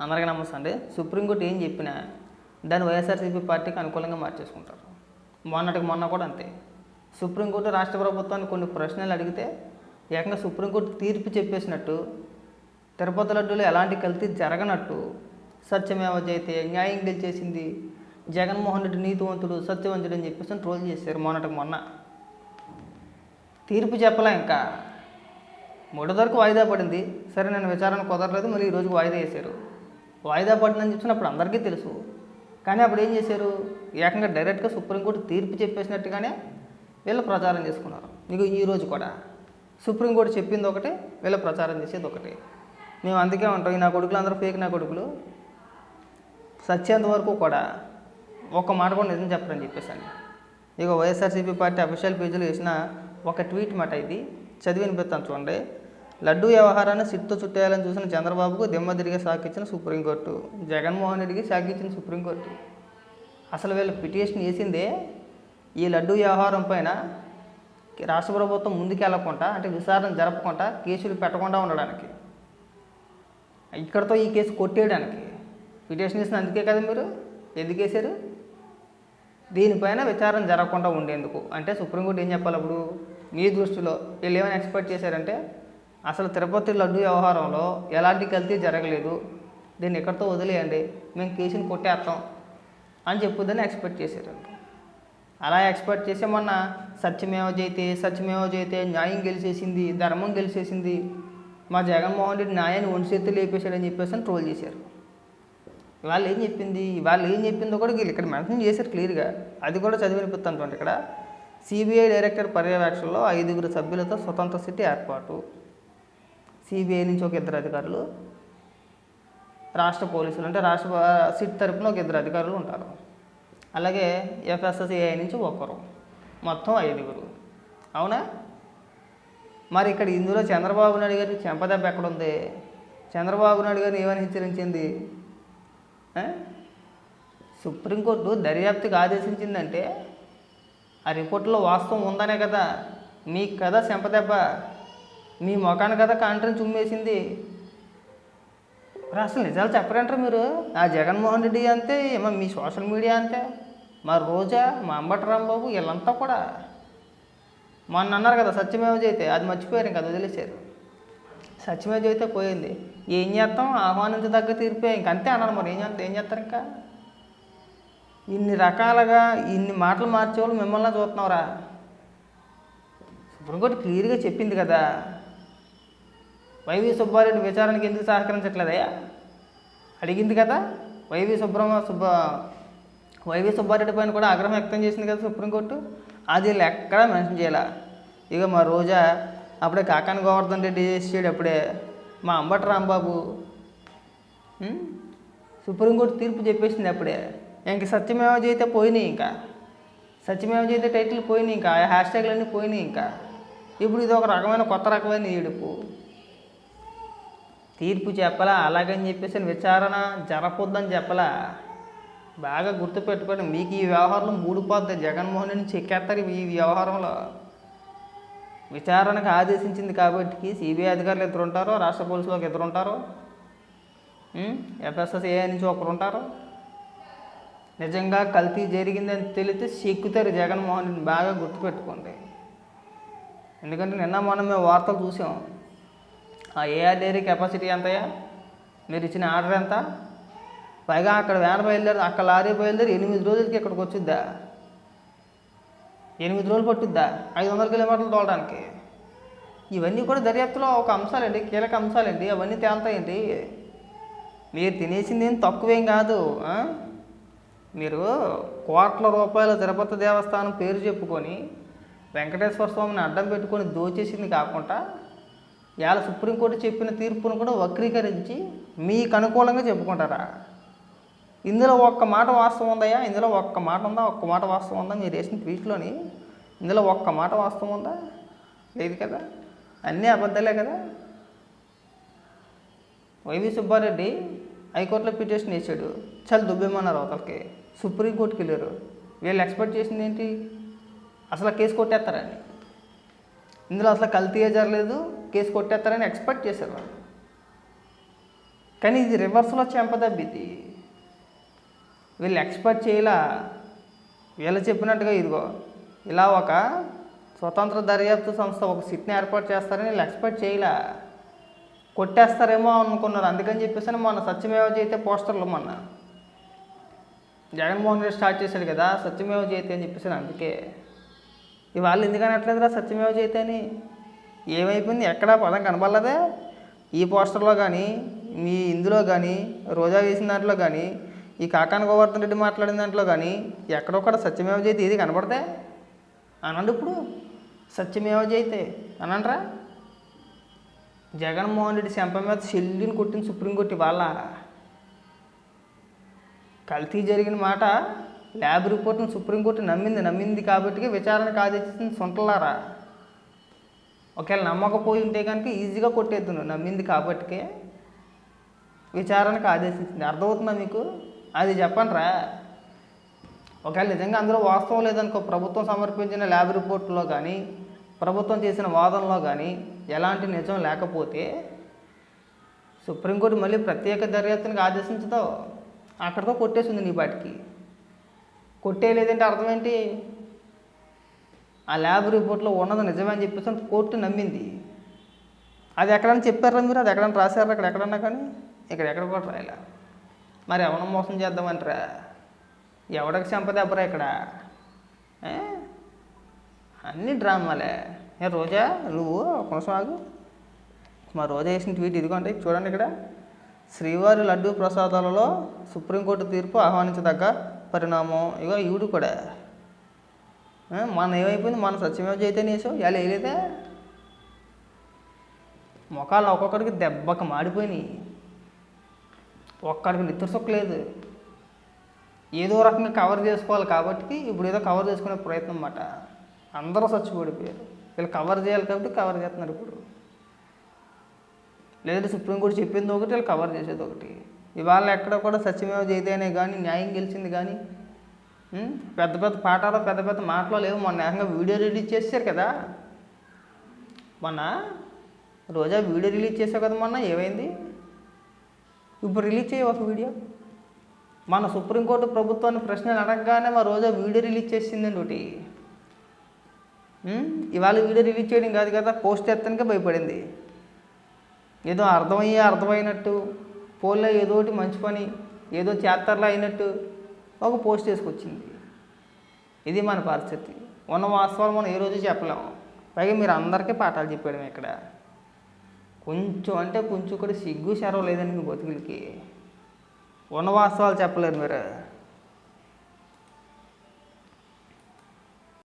అందరికీ నమస్తే అండి. సుప్రీంకోర్టు ఏం చెప్పినా దాన్ని వైఎస్ఆర్సీపీ పార్టీకి అనుకూలంగా మార్చేసుకుంటారు. మొన్నటికి మొన్న కూడా అంతే. సుప్రీంకోర్టు రాష్ట్ర ప్రభుత్వాన్ని కొన్ని ప్రశ్నలు అడిగితే ఏకంగా సుప్రీంకోర్టు తీర్పు చెప్పేసినట్టు తిరుపతి లడ్డూలో ఎలాంటి కల్తీ జరగనట్టు సత్యమేవ జయితే న్యాయం గెలిచేసింది జగన్మోహన్ రెడ్డి నీతివంతుడు సత్యవంతుడు అని చెప్పేసి ట్రోల్ చేశారు మొన్నటికి మొన్న. తీర్పు చెప్పలే ఇంకా. మూడో వరకు వాయిదా పడింది. సరే నేను విచారణ కుదరలేదు. మళ్ళీ ఈ వాయిదా వేశారు. వాయిదా పడిందని చెప్పినప్పుడు అందరికీ తెలుసు. కానీ అప్పుడు ఏం చేశారు? ఏకంగా డైరెక్ట్గా సుప్రీంకోర్టు తీర్పు చెప్పేసినట్టుగానే వీళ్ళు ప్రచారం చేసుకున్నారు. మీకు ఈరోజు కూడా సుప్రీంకోర్టు చెప్పింది ఒకటి వీళ్ళు ప్రచారం చేసేది ఒకటి. మేము అందుకే ఉంటాం నా కొడుకులు అందరూ ఫేక్ నా కొడుకులు. సత్యంత వరకు కూడా ఒక్క మాట కూడా నిజం చెప్పరని చెప్పేసాను ఇక వైఎస్ఆర్సీపీ పార్టీ అఫీషియల్ పేజీలో వేసిన ఒక ట్వీట్ మాట ఇది. చదివి చూడండి. లడ్డూ వ్యవహారాన్ని సిట్తో చుట్టేయాలని చూసిన చంద్రబాబుకు దిమ్మ తిరిగే సాకిచ్చిన సుప్రీంకోర్టు. జగన్మోహన్ రెడ్డికి సాకిచ్చిన సుప్రీంకోర్టు. అసలు వీళ్ళు పిటిషన్ వేసిందే ఈ లడ్డూ వ్యవహారం పైన రాష్ట్ర ప్రభుత్వం ముందుకెళ్ళకుండా అంటే విచారణ జరపకుండా కేసులు పెట్టకుండా ఉండడానికి. ఇక్కడతో ఈ కేసు కొట్టేయడానికి పిటిషన్ వేసిన అందుకే కదా మీరు? ఎందుకు వేశారు? దీనిపైన విచారణ జరగకుండా ఉండేందుకు. అంటే సుప్రీంకోర్టు ఏం చెప్పాలి అప్పుడు? మీ దృష్టిలో వీళ్ళు ఏమైనా ఎక్స్పెక్ట్ చేశారంటే అసలు తిరుపతి లడ్డు వ్యవహారంలో ఎలాంటి కల్తీ జరగలేదు. దీన్ని ఎక్కడితో వదిలేయండి. మేము కేసుని కొట్టేస్తాం అని చెప్పుదని ఎక్స్పెక్ట్ చేశారు. అలా ఎక్స్పెక్ట్ చేసే మొన్న సత్యమేవ జయితే సత్యమేవ జయితే న్యాయం గెలిచేసింది ధర్మం గెలిచేసింది. మా జగన్మోహన్ రెడ్డి న్యాయాన్ని ఒంటి లేపేశాడని చెప్పేసి అని ట్రోల్ చేశారు. వాళ్ళు ఏం చెప్పింది? వాళ్ళు ఏం చెప్పిందో కూడా వీళ్ళు ఇక్కడ మెన్షన్ చేశారు క్లియర్గా. అది కూడా చదివినిపిస్తుంటుంది ఇక్కడ. సిబిఐ డైరెక్టర్ పర్యవేక్షణలో ఐదుగురు సభ్యులతో స్వతంత్ర సిటీ ఏర్పాటు. సిబిఐ నుంచి ఒక ఇద్దరు అధికారులు రాష్ట్ర పోలీసులు అంటే రాష్ట్ర సిట్ తరపున ఒక ఇద్దరు అధికారులు ఉంటారు. అలాగే ఎఫ్ఎస్ఎస్ఏఐ నుంచి ఒకరు మొత్తం ఐదుగురు. అవునా? మరి ఇక్కడ ఇందులో చంద్రబాబు నాయుడు గారి చెంపదెబ్బ ఎక్కడ ఉంది చంద్రబాబు నాయుడు గారిని ఏమని హెచ్చరించింది? సుప్రీంకోర్టు దర్యాప్తుకి ఆదేశించిందంటే ఆ రిపోర్ట్లో వాస్తవం ఉందనే కదా. మీకు కదా చెంపదెబ్బ. మీ ముఖాన్ని కదా కాంట్రని చుమ్మేసింది. అసలు నిజాలు చెప్పరంటారు మీరు? ఆ జగన్మోహన్ రెడ్డి అంతే ఏమో మీ సోషల్ మీడియా అంతే మా రోజా మా అంబటి రాంబాబు వీళ్ళంతా కూడా. మొన్న అన్నారు కదా సత్యమేవ జయితే అది మర్చిపోయారు ఇంకా అది వదిలేశారు. సత్యమేవ జయితే పోయింది. ఏం చేస్తాం? ఆహ్వానించదగ్గ తీర్పే ఇంక అంతే అన్నారు మరి. ఏం చేస్తాం ఏం చేస్తారు ఇంకా? ఇన్ని రకాలుగా ఇన్ని మాటలు మార్చేవాళ్ళు మిమ్మల్ని చూస్తున్నావురా. సుప్రీంకోర్టు క్లియర్గా చెప్పింది కదా. వైవి సుబ్బారెడ్డి విచారణకి ఎందుకు సహకరించట్లేదయ్యా? అడిగింది కదా. వైవి సుబ్రహ్మ సుబ్బ వైవి సుబ్బారెడ్డి పైన కూడా ఆగ్రహం వ్యక్తం చేసింది కదా సుప్రీంకోర్టు. అది ఎక్కడా మెన్షన్ చేయాల? ఇక మా రోజా అప్పుడే కాకాని గోవర్ధన్ రెడ్డి చేసాడు అప్పుడే. మా అంబటి రాంబాబు సుప్రీంకోర్టు తీర్పు చెప్పేసింది అప్పుడే. ఇంక సత్యమేవ చేస్తే పోయినాయి ఇంకా. సత్యమేవ చేస్తే టైటిల్ పోయినాయి ఇంకా. హ్యాష్ ట్యాగ్లన్నీ పోయినాయి ఇంకా. ఇప్పుడు ఇది ఒక రకమైన కొత్త రకమైన ఏడుపు. తీర్పు చెప్పలా? అలాగని చెప్పేసి విచారణ జరపొద్దని చెప్పలా? బాగా గుర్తుపెట్టుకోండి మీకు ఈ వ్యవహారంలో మూడిపోద్ది జగన్మోహన్ రెడ్డి చెక్కేస్తారు ఈ వ్యవహారంలో. విచారణకు ఆదేశించింది కాబట్టి సిబిఐ అధికారులు ఇద్దరు ఉంటారు రాష్ట్ర పోలీసులు ఇద్దరు ఉంటారు. ఎఫ్ఎస్ఎస్ఏ నుంచి ఒకరు ఉంటారు. నిజంగా కల్తీ జరిగిందని తెలిస్తే సిక్కుతారు జగన్మోహన్ రెడ్డిని బాగా గుర్తుపెట్టుకోండి. ఎందుకంటే నిన్న మనం మేము వార్తలు చూసాం. ఆ ఏఆర్ డైరీ కెపాసిటీ ఎంతయ్యా? మీరు ఇచ్చిన ఆర్డర్ ఎంత? పైగా అక్కడ వ్యాన్ బయలుదేరి అక్కడ లారీ బయలుదేరి ఎనిమిది రోజులకి ఇక్కడికి వచ్చిద్దా? ఎనిమిది రోజులు పట్టుద్దా? ఐదు వందల కిలోమీటర్లు తోలడానికి. ఇవన్నీ కూడా దర్యాప్తులో ఒక అంశాలండి కీలక అంశాలండి అవన్నీ తేలుతాయండి. మీరు తినేసింది ఏం తక్కువేం కాదు మీరు కోట్ల రూపాయల తిరుపతి దేవస్థానం పేరు చెప్పుకొని వెంకటేశ్వర స్వామిని అడ్డం పెట్టుకొని దోచేసింది కాకుండా ఇవాళ సుప్రీంకోర్టు చెప్పిన తీర్పును కూడా వక్రీకరించి మీకు అనుకూలంగా చెప్పుకుంటారా? ఇందులో ఒక్క మాట వాస్తవం ఉందయ్యా? ఇందులో ఒక్క మాట ఉందా? ఒక్క మాట వాస్తవం ఉందా? మీరు వేసిన ట్వీట్లోని ఇందులో ఒక్క మాట వాస్తవం ఉందా? లేదు కదా? అన్నీ అబద్ధాలే కదా? వైవి సుబ్బారెడ్డి హైకోర్టులో పిటిషన్ వేసాడు చాలా దుబ్బేమన్నారు అవతలకి. సుప్రీంకోర్టుకి వెళ్ళారు. వీళ్ళు ఎక్స్పెక్ట్ చేసింది ఏంటి? అసలు కేసు కొట్టేస్తారని ఇందులో అసలు కల్తీయే జరగలేదు కేసు కొట్టేస్తారని ఎక్స్పెక్ట్ చేశారు వాళ్ళు. కానీ ఇది రివర్స్లో చెంపదబ్బిది వీళ్ళు ఎక్స్పెక్ట్ చేయలా. వీళ్ళు చెప్పినట్టుగా ఇదిగో ఇలా ఒక స్వతంత్ర దర్యాప్తు సంస్థ ఒక సిట్ని ఏర్పాటు చేస్తారని వీళ్ళు ఎక్స్పెక్ట్ చేయలా. కొట్టేస్తారేమో అనుకున్నారు. అందుకని చెప్పేసి మొన్న సత్యమేవ జయితే పోస్టర్లు మొన్న. జగన్మోహన్ రెడ్డి స్టార్ట్ చేశాడు కదా సత్యమేవ జయితే అని చెప్పేసి అందుకే. ఇవాళ ఎందుకని అట్లేదురా సత్యమేవ జయితే అని ఏమైపోయింది? ఎక్కడ పదం కనబడలేదే ఈ పోస్టర్లో కానీ మీ ఇందులో కానీ రోజా వేసిన దాంట్లో కానీ ఈ కాకాన గోవర్ధన్ రెడ్డి మాట్లాడిన దాంట్లో కానీ ఎక్కడొక్కడ సత్యమేవ జయితే ఇది కనబడదే అనండి ఇప్పుడు సత్యమేవ జయితే అనండ్రా? జగన్మోహన్ రెడ్డి శంప మీద సెల్లిని కొట్టిన సుప్రీంకోర్టు వాళ్ళ కల్తీ జరిగిన మాట ల్యాబ్ రిపోర్ట్ని సుప్రీంకోర్టు నమ్మింది నమ్మింది కాబట్టి విచారణకు ఆదేశించింది సొంటలారా? ఒకవేళ నమ్మకపోయి ఉంటే కనుక ఈజీగా కొట్టేద్దును నమ్మింది కాబట్టి విచారణకు ఆదేశించింది అర్థమవుతుందా మీకు? అది చెప్పండి రా ఒకవేళ నిజంగా అందులో వాస్తవం లేదనుకో ప్రభుత్వం సమర్పించిన ల్యాబ్ రిపోర్ట్లో కానీ ప్రభుత్వం చేసిన వాదనలో కానీ ఎలాంటి నిజం లేకపోతే సుప్రీంకోర్టు మళ్ళీ ప్రత్యేక దర్యాప్తునికి ఆదేశించదో? అక్కడితో కొట్టేసింది నీ పాటికి. కొట్టేయలేదంటే అర్థం ఏంటి? ఆ ల్యాబ్ రిపోర్ట్లో ఉన్నది నిజమే అని చెప్పేసి కోర్టు నమ్మింది. అది ఎక్కడైనా చెప్పారా మీరు? అది ఎక్కడైనా రాశారా? అక్కడ ఎక్కడన్నా కానీ? ఇక్కడ ఎక్కడ కూడా రాయలే. మరి ఎవరిని మోసం చేద్దామంటారా? ఎవడికి సంపదెబ్బరా ఇక్కడ? అన్ని డ్రామాలే. ఏ రోజా నువ్వు కొనసాగు మా రోజా వేసిన ట్వీట్ ఇదిగోండి చూడండి ఇక్కడ. శ్రీవారి లడ్డూ ప్రసాదాలలో సుప్రీంకోర్టు తీర్పు ఆహ్వానించదగ్గ పరిణామం. ఇగో ఈవిడు కూడా. మన ఏమైపోయింది? మన సత్యమేవ చైతన్య వేసావు ఇలా వేయలేదే ముఖాలు ఒక్కొక్కడికి దెబ్బకి మాడిపోయినాయి. ఒక్కడికి నిద్ర సొక్కలేదు ఏదో రకంగా కవర్ చేసుకోవాలి కాబట్టి ఇప్పుడు ఏదో కవర్ చేసుకునే ప్రయత్నం అన్నమాట. అందరూ చచ్చిపోడిపోయారు వీళ్ళు కవర్ చేయాలి కాబట్టి కవర్ చేస్తున్నారు ఇప్పుడు. లేదంటే సుప్రీంకోర్టు చెప్పింది ఒకటి వీళ్ళు కవర్ చేసేది ఒకటి. ఇవాళ ఎక్కడ కూడా సత్యమేవ జయతేనే కానీ న్యాయం గెలిచింది కానీ పెద్ద పెద్ద పాఠాలు పెద్ద పెద్ద మాటలు లేవు. మొన్న ఏకంగా వీడియో రిలీజ్ చేశారు కదా. మొన్న రోజా వీడియో రిలీజ్ చేసావు కదా మొన్న ఏమైంది? ఇప్పుడు రిలీజ్ చేయవు ఒక వీడియో? మన సుప్రీంకోర్టు ప్రభుత్వాన్ని ప్రశ్నలు అడగగానే మా రోజా వీడియో రిలీజ్ చేసిందండి ఒకటి. ఇవాళ వీడియో రిలీజ్ చేయడం కాదు కదా పోస్ట్ ఎత్తనికే భయపడింది. ఏదో అర్థమయ్యే అర్థమైనట్టు పోల్లో ఏదో ఒకటి మంచి పని ఏదో చేస్తారులా అయినట్టు ఒక పోస్ట్ వేసుకొచ్చింది ఇది మన పరిస్థితి. ఉన్న వాస్తవాలు మనం ఏ రోజు చెప్పలేము పైగా మీరు అందరికీ పాఠాలు చెప్పాడు ఇక్కడ కొంచెం అంటే కొంచెం కూడా సిగ్గు శరవ లేదండి మీ బతుకులకి. ఉన్న వాస్తవాలు చెప్పలేరు మీరు.